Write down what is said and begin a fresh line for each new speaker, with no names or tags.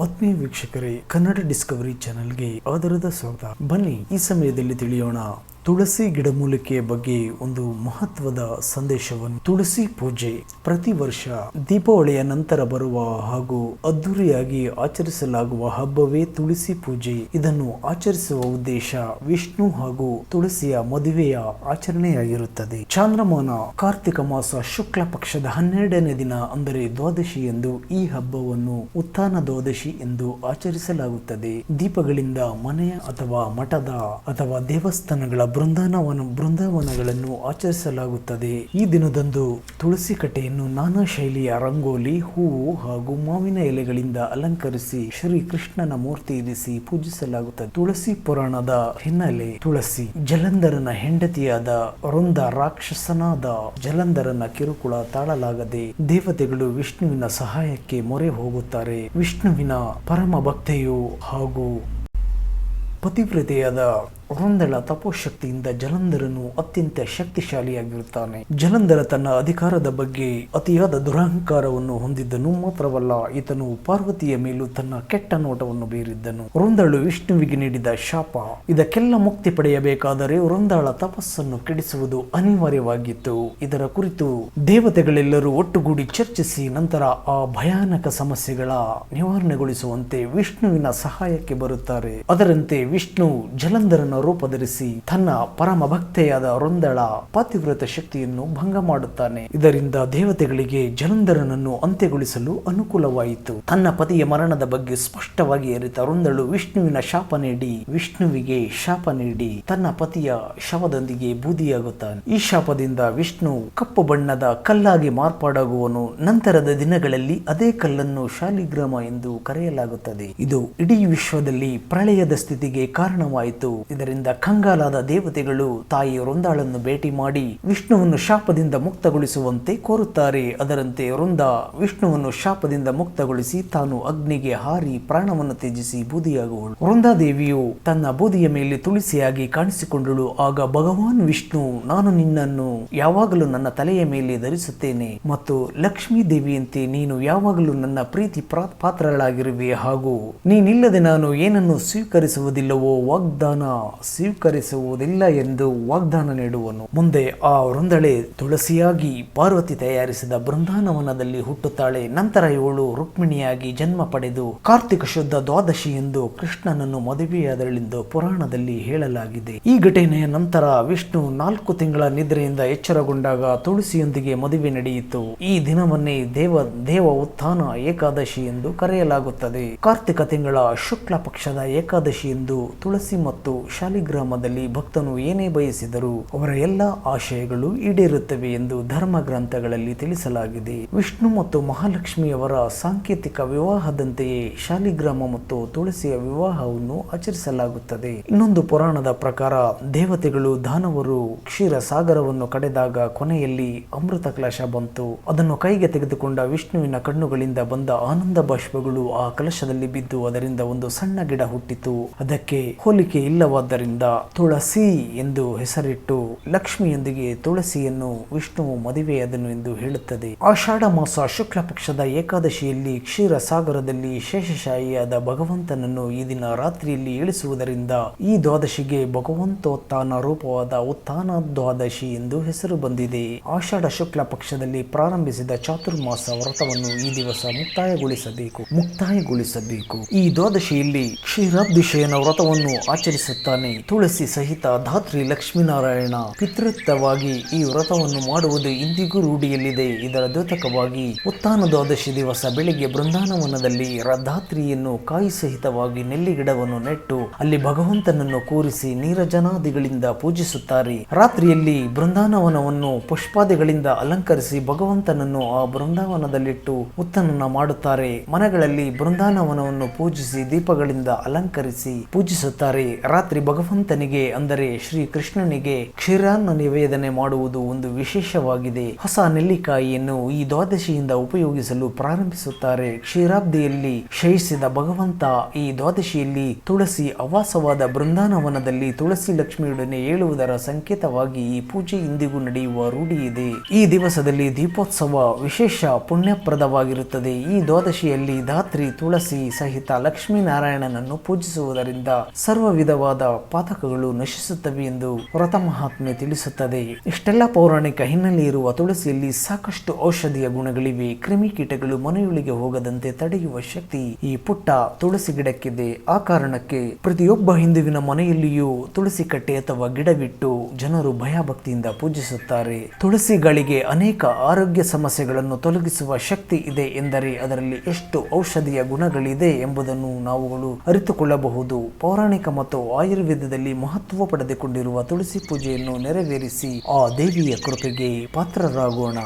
ಆತ್ಮೀಯ ವೀಕ್ಷಕರೇ ಕನ್ನಡ ಡಿಸ್ಕವರಿ ಚಾನೆಲ್ಗೆ ಆದರದ ಸ್ವಾಗತ. ಬನ್ನಿ ಈ ಸಮಯದಲ್ಲಿ ತಿಳಿಯೋಣ ತುಳಸಿ ಗಿಡಮೂಲಿಕೆಯ ಬಗ್ಗೆ ಒಂದು ಮಹತ್ವದ ಸಂದೇಶವನ್ನು ತುಳಸಿ ಪೂಜೆ ಪ್ರತಿ ವರ್ಷ ದೀಪಾವಳಿಯ ನಂತರ ಬರುವ ಹಾಗೂ ಅದ್ದೂರಿಯಾಗಿ ಆಚರಿಸಲಾಗುವ ಹಬ್ಬವೇ ತುಳಸಿ ಪೂಜೆ. ಇದನ್ನು ಆಚರಿಸುವ ಉದ್ದೇಶ ವಿಷ್ಣು ಹಾಗೂ ತುಳಸಿಯ ಮದುವೆಯ ಆಚರಣೆಯಾಗಿರುತ್ತದೆ. ಚಾಂದ್ರಮಾನ ಕಾರ್ತಿಕ ಮಾಸ ಶುಕ್ಲ ಪಕ್ಷದ ಹನ್ನೆರಡನೇ ದಿನ ಅಂದರೆ ದ್ವಾದಶಿ ಎಂದು ಈ ಹಬ್ಬವನ್ನು ಉತ್ಥಾನ ದ್ವಾದಶಿ ಎಂದು ಆಚರಿಸಲಾಗುತ್ತದೆ. ದೀಪಗಳಿಂದ ಮನೆಯ ಅಥವಾ ಮಠದ ಅಥವಾ ದೇವಸ್ಥಾನಗಳ ಬೃಂದಾವನ ಬೃಂದಾವನಗಳನ್ನು ಆಚರಿಸಲಾಗುತ್ತದೆ. ಈ ದಿನದಂದು ತುಳಸಿ ಕಟ್ಟೆಯನ್ನು ನಾನಾ ಶೈಲಿಯ ರಂಗೋಲಿ, ಹೂವು ಹಾಗೂ ಮಾವಿನ ಎಲೆಗಳಿಂದ ಅಲಂಕರಿಸಿ ಶ್ರೀ ಕೃಷ್ಣನ ಮೂರ್ತಿ ಇರಿಸಿ ಪೂಜಿಸಲಾಗುತ್ತದೆ. ತುಳಸಿ ಪುರಾಣದ ಹಿನ್ನೆಲೆ ತುಳಸಿ, ಜಲಂಧರನ ಹೆಂಡತಿಯಾದ ವೃಂದ ರಾಕ್ಷಸನಾದ ಜಲಂಧರನ ಕಿರುಕುಳ ತಾಳಲಾಗದೆ ದೇವತೆಗಳು ವಿಷ್ಣುವಿನ ಸಹಾಯಕ್ಕೆ ಮೊರೆ ಹೋಗುತ್ತಾರೆ. ವಿಷ್ಣುವಿನ ಪರಮ ಭಕ್ತೆಯು ಹಾಗೂ ಪತಿವ್ರತೆಯಾದ ವೃಂದಳ ತಪೋಶಕ್ತಿಯಿಂದ ಜಲಂಧರನು ಅತ್ಯಂತ ಶಕ್ತಿಶಾಲಿಯಾಗಿರುತ್ತಾನೆ. ಜಲಂಧರ ತನ್ನ ಅಧಿಕಾರದ ಬಗ್ಗೆ ಅತಿಯಾದ ದುರಹಂಕಾರವನ್ನು ಹೊಂದಿದ್ದನು ಮಾತ್ರವಲ್ಲ, ಈತನು ಪಾರ್ವತಿಯ ಮೇಲೂ ತನ್ನ ಕೆಟ್ಟ ನೋಟವನ್ನು ಬೀರಿದ್ದನು. ವೃಂದಳು ವಿಷ್ಣುವಿಗೆ ನೀಡಿದ ಶಾಪ, ಇದಕ್ಕೆಲ್ಲ ಮುಕ್ತಿ ಪಡೆಯಬೇಕಾದರೆ ವೃಂದಾಳ ತಪಸ್ಸನ್ನು ಕೆಡಿಸುವುದು ಅನಿವಾರ್ಯವಾಗಿತ್ತು. ಇದರ ಕುರಿತು ದೇವತೆಗಳೆಲ್ಲರೂ ಒಟ್ಟುಗೂಡಿ ಚರ್ಚಿಸಿ ನಂತರ ಆ ಭಯಾನಕ ಸಮಸ್ಯೆಗಳ ನಿವಾರಣೆಗೊಳಿಸುವಂತೆ ವಿಷ್ಣುವಿನ ಸಹಾಯಕ್ಕೆ ಬರುತ್ತಾರೆ. ಅದರಂತೆ ವಿಷ್ಣು ಜಲಂಧರನ ರೂಪಧರಿಸಿ ತನ್ನ ಪರಮ ಭಕ್ತೆಯಾದ ರೊಂದಳ ಪಾತಿವ್ರತ ಶಕ್ತಿಯನ್ನು ಭಂಗ ಮಾಡುತ್ತಾನೆ. ಇದರಿಂದ ದೇವತೆಗಳಿಗೆ ಜಲಂಧರನನ್ನು ಅಂತ್ಯಗೊಳಿಸಲು ಅನುಕೂಲವಾಯಿತು. ತನ್ನ ಪತಿಯ ಮರಣದ ಬಗ್ಗೆ ಸ್ಪಷ್ಟವಾಗಿ ಅರಿತ ರೊಂದಳು ವಿಷ್ಣುವಿನ ಶಾಪ ನೀಡಿ, ವಿಷ್ಣುವಿಗೆ ಶಾಪ ನೀಡಿ ತನ್ನ ಪತಿಯ ಶವದೊಂದಿಗೆ ಬೂದಿಯಾಗುತ್ತಾನೆ. ಈ ಶಾಪದಿಂದ ವಿಷ್ಣು ಕಪ್ಪು ಬಣ್ಣದ ಕಲ್ಲಾಗಿ ಮಾರ್ಪಾಡಾಗುವನು. ನಂತರದ ದಿನಗಳಲ್ಲಿ ಅದೇ ಕಲ್ಲನ್ನು ಶಾಲಿಗ್ರಾಮ ಎಂದು ಕರೆಯಲಾಗುತ್ತದೆ. ಇದು ಇಡೀ ವಿಶ್ವದಲ್ಲಿ ಪ್ರಳಯದ ಸ್ಥಿತಿಗೆ ಕಾರಣವಾಯಿತು. ಇದರಿಂದ ಕಂಗಾಲಾದ ದೇವತೆಗಳು ತಾಯಿ ವೃಂದಾಳನ್ನು ಭೇಟಿ ಮಾಡಿ ವಿಷ್ಣುವನ್ನು ಶಾಪದಿಂದ ಮುಕ್ತಗೊಳಿಸುವಂತೆ ಕೋರುತ್ತಾರೆ. ಅದರಂತೆ ವೃಂದ ವಿಷ್ಣುವನ್ನು ಶಾಪದಿಂದ ಮುಕ್ತಗೊಳಿಸಿ ತಾನು ಅಗ್ನಿಗೆ ಹಾರಿ ಪ್ರಾಣವನ್ನು ತ್ಯಜಿಸಿ ಬೂದಿಯಾಗುವಳು. ವೃಂದಾದೇವಿಯು ತನ್ನ ಬೂದಿಯ ಮೇಲೆ ತುಳಸಿಯಾಗಿ ಕಾಣಿಸಿಕೊಂಡಳು. ಆಗ ಭಗವಾನ್ ವಿಷ್ಣು, ನಾನು ನಿನ್ನನ್ನು ಯಾವಾಗಲೂ ನನ್ನ ತಲೆಯ ಮೇಲೆ ಧರಿಸುತ್ತೇನೆ ಮತ್ತು ಲಕ್ಷ್ಮೀ ದೇವಿಯಂತೆ ನೀನು ಯಾವಾಗಲೂ ನನ್ನ ಪ್ರೀತಿ ಪಾತ್ರಗಳಾಗಿರುವೆ ಹಾಗೂ ನೀನಿಲ್ಲದೆ ನಾನು ಏನನ್ನು ಸ್ವೀಕರಿಸುವುದಿಲ್ಲವೋ ವಾಗ್ದಾನ. ಸ್ವೀಕರಿಸುವುದಿಲ್ಲ ಎಂದು ವಾಗ್ದಾನ ನೀಡುವನು. ಮುಂದೆ ಆ ವೃಂದಳೆ ತುಳಸಿಯಾಗಿ ಪಾರ್ವತಿ ತಯಾರಿಸಿದ ಬೃಂದಾನವನದಲ್ಲಿ ಹುಟ್ಟುತ್ತಾಳೆ. ನಂತರ ಇವಳು ರುಕ್ಮಿಣಿಯಾಗಿ ಜನ್ಮ ಪಡೆದು ಕಾರ್ತಿಕ ಶುದ್ಧ ದ್ವಾದಶಿ ಎಂದು ಕೃಷ್ಣನನ್ನು ಮದುವೆಯಾದಳೆಂದು ಪುರಾಣದಲ್ಲಿ ಹೇಳಲಾಗಿದೆ. ಈ ಘಟನೆಯ ನಂತರ ವಿಷ್ಣು ನಾಲ್ಕು ತಿಂಗಳ ನಿದ್ರೆಯಿಂದ ಎಚ್ಚರಗೊಂಡಾಗ ತುಳಸಿಯೊಂದಿಗೆ ಮದುವೆ ನಡೆಯಿತು. ಈ ದಿನವನ್ನೇ ದೇವ ದೇವ ಉತ್ಥಾನ ಏಕಾದಶಿ ಎಂದು ಕರೆಯಲಾಗುತ್ತದೆ. ಕಾರ್ತಿಕ ತಿಂಗಳ ಶುಕ್ಲ ಪಕ್ಷದ ಏಕಾದಶಿ ಎಂದು ತುಳಸಿ ಮತ್ತು ಶಾಲಿಗ್ರಾಮದಲ್ಲಿ ಭಕ್ತನು ಏನೇ ಬಯಸಿದರೂ ಅವರ ಎಲ್ಲ ಆಶಯಗಳು ಈಡೇರುತ್ತವೆ ಎಂದು ಧರ್ಮ ಗ್ರಂಥಗಳಲ್ಲಿ ತಿಳಿಸಲಾಗಿದೆ. ವಿಷ್ಣು ಮತ್ತು ಮಹಾಲಕ್ಷ್ಮಿಯವರ ಸಾಂಕೇತಿಕ ವಿವಾಹದಂತೆಯೇ ಶಾಲಿಗ್ರಾಮ ಮತ್ತು ತುಳಸಿಯ ವಿವಾಹವನ್ನು ಆಚರಿಸಲಾಗುತ್ತದೆ. ಇನ್ನೊಂದು ಪುರಾಣದ ಪ್ರಕಾರ ದೇವತೆಗಳು ದಾನವರು ಕ್ಷೀರ ಸಾಗರವನ್ನು ಕಡೆದಾಗ ಕೊನೆಯಲ್ಲಿ ಅಮೃತ ಕಲಶ ಬಂತು. ಅದನ್ನು ಕೈಗೆ ತೆಗೆದುಕೊಂಡ ವಿಷ್ಣುವಿನ ಕಣ್ಣುಗಳಿಂದ ಬಂದ ಆನಂದ ಬಾಷ್ಪಗಳು ಆ ಕಲಶದಲ್ಲಿ ಬಿದ್ದು ಅದರಿಂದ ಒಂದು ಸಣ್ಣ ಗಿಡ ಹುಟ್ಟಿತು. ಅದಕ್ಕೆ ಹೋಲಿಕೆ ಇಲ್ಲವಾದ್ದರಿಂದ ತುಳಸಿ ಎಂದು ಹೆಸರಿಟ್ಟು ಲಕ್ಷ್ಮಿಯೊಂದಿಗೆ ತುಳಸಿಯನ್ನು ವಿಷ್ಣುವು ಮದುವೆಯಾದನು ಎಂದು ಹೇಳುತ್ತದೆ. ಆಷಾಢ ಮಾಸ ಶುಕ್ಲ ಪಕ್ಷದ ಏಕಾದಶಿಯಲ್ಲಿ ಕ್ಷೀರ ಸಾಗರದಲ್ಲಿ ಶೇಷಶಾಹಿಯಾದ ಭಗವಂತನನ್ನು ಈ ದಿನ ರಾತ್ರಿಯಲ್ಲಿ ಇಳಿಸುವುದರಿಂದ ಈ ದ್ವಾದಶಿಗೆ ಭಗವಂತೋತ್ಥಾನ ರೂಪವಾದ ಉತ್ಥಾನ ದ್ವಾದಶಿ ಎಂದು ಹೆಸರು ಬಂದಿದೆ. ಆಷಾಢ ಶುಕ್ಲ ಪಕ್ಷದಲ್ಲಿ ಪ್ರಾರಂಭಿಸಿದ ಚಾತುರ್ಮಾಸ ವ್ರತವನ್ನು ಈ ದಿವಸ ಮುಕ್ತಾಯಗೊಳಿಸಬೇಕು ಮುಕ್ತಾಯಗೊಳಿಸಬೇಕು. ಈ ದ್ವಾದಶಿಯಲ್ಲಿ ಕ್ಷೀರಾಬ್ಧಿಶಯನ ವ್ರತವನ್ನು ಆಚರಿಸುತ್ತಾನೆ ತುಳಸಿ ಸಹಿತ ಧಾತ್ರಿ ಲಕ್ಷ್ಮೀನಾರಾಯಣ ಪಿತೃತ್ವವಾಗಿ ಈ ವ್ರತವನ್ನು ಮಾಡುವುದು ಇಂದಿಗೂ ರೂಢಿಯಲ್ಲಿದೆ. ಇದರ ದ್ಯೋತಕವಾಗಿ ಉತ್ಥಾನ ದ್ವಾದಶಿ ದಿವಸ ಬೆಳಿಗ್ಗೆ ಬೃಂದಾನವನದಲ್ಲಿ ರಧಾತ್ರಿಯನ್ನು ಕಾಯಿ ಸಹಿತವಾಗಿ ನೆಲ್ಲಿಗಿಡವನ್ನು ನೆಟ್ಟು ಅಲ್ಲಿ ಭಗವಂತನನ್ನು ಕೂರಿಸಿ ನೀರಜನಾದಿಗಳಿಂದ ಪೂಜಿಸುತ್ತಾರೆ. ರಾತ್ರಿಯಲ್ಲಿ ಬೃಂದಾನವನವನ್ನು ಪುಷ್ಪಾದಿಗಳಿಂದ ಅಲಂಕರಿಸಿ ಭಗವಂತನನ್ನು ಆ ಬೃಂದಾವನದಲ್ಲಿಟ್ಟು ಉತ್ತನನ್ನ ಮಾಡುತ್ತಾರೆ. ಮನೆಗಳಲ್ಲಿ ಬೃಂದಾನವನವನ್ನು ಪೂಜಿಸಿ ದೀಪಗಳಿಂದ ಅಲಂಕರಿಸಿ ಪೂಜಿಸುತ್ತಾರೆ. ರಾತ್ರಿ ಭಗವಂತನಿಗೆ, ಅಂದರೆ ಶ್ರೀ ಕೃಷ್ಣನಿಗೆ ಕ್ಷೀರಾನ್ನ ನಿವೇದನೆ ಮಾಡುವುದು ಒಂದು ವಿಶೇಷವಾಗಿದೆ. ಹೊಸ ನೆಲ್ಲಿಕಾಯಿಯನ್ನು ಈ ದ್ವಾದಶಿಯಿಂದ ಉಪಯೋಗಿಸಲು ಪ್ರಾರಂಭಿಸುತ್ತಾರೆ. ಕ್ಷೀರಾಬ್ದಿಯಲ್ಲಿ ಶಯಿಸಿದ ಭಗವಂತ ಈ ದ್ವಾದಶಿಯಲ್ಲಿ ತುಳಸಿ ಅವಾಸವಾದ ಬೃಂದಾನವನದಲ್ಲಿ ತುಳಸಿ ಲಕ್ಷ್ಮಿಯೊಡನೆ ಏಳುವುದರ ಸಂಕೇತವಾಗಿ ಈ ಪೂಜೆ ಇಂದಿಗೂ ನಡೆಯುವ ರೂಢಿಯಿದೆ ಈ ದಿವಸದಲ್ಲಿ ದೀಪೋತ್ಸವ ವಿಶೇಷ ಪುಣ್ಯಪ್ರದವಾಗಿರುತ್ತದೆ. ಈ ದ್ವಾದಶಿಯಲ್ಲಿ ಧಾತ್ರಿ ತುಳಸಿ ಸಹಿತ ಲಕ್ಷ್ಮೀನಾರಾಯಣನನ್ನು ಪೂಜಿಸುವುದರಿಂದ ಸರ್ವ ವಿಧವಾದ ಪಾತಕಗಳು ನಶಿಸುತ್ತವೆ ಎಂದು ವ್ರತ ಮಹಾತ್ಮೆ ತಿಳಿಸುತ್ತದೆ. ಇಷ್ಟೆಲ್ಲ ಪೌರಾಣಿಕ ಹಿನ್ನೆಲೆ ಇರುವ ತುಳಸಿಯಲ್ಲಿ ಸಾಕಷ್ಟು ಔಷಧೀಯ ಗುಣಗಳಿವೆ. ಕ್ರಿಮಿಕೀಟಗಳು ಮನೆಯೊಳಗೆ ಹೋಗದಂತೆ ತಡೆಯುವ ಶಕ್ತಿ ಈ ಪುಟ್ಟ ತುಳಸಿ ಗಿಡಕ್ಕಿದೆ. ಆ ಕಾರಣಕ್ಕೆ ಪ್ರತಿಯೊಬ್ಬ ಹಿಂದುವಿನ ಮನೆಯಲ್ಲಿಯೂ ತುಳಸಿ ಕಟ್ಟೆ ಅಥವಾ ಗಿಡವಿಟ್ಟು ಜನರು ಭಯಭಕ್ತಿಯಿಂದ ಪೂಜಿಸುತ್ತಾರೆ. ತುಳಸಿಗಳಿಗೆ ಅನೇಕ ಆರೋಗ್ಯ ಸಮಸ್ಯೆಗಳನ್ನು ತೊಲಗಿಸುವ ಶಕ್ತಿ ಇದೆ ಎಂದರೆ ಅದರಲ್ಲಿ ಎಷ್ಟು ಔಷಧೀಯ ಗುಣಗಳಿದೆ ಎಂಬುದನ್ನು ನಾವುಗಳು ಅರಿತುಕೊಳ್ಳಬಹುದು. ಪೌರಾಣಿಕ ಮತ್ತು ಆಯುರ್ವೇದದಲ್ಲಿ ಮಹತ್ವ ಪಡೆದುಕೊಂಡಿರುವ ತುಳಸಿ ಪೂಜೆಯನ್ನು ನೆರವೇರಿಸಿ ಆ ದೇವಿಯ ಕೃಪೆಗೆ ಪಾತ್ರರಾಗೋಣ.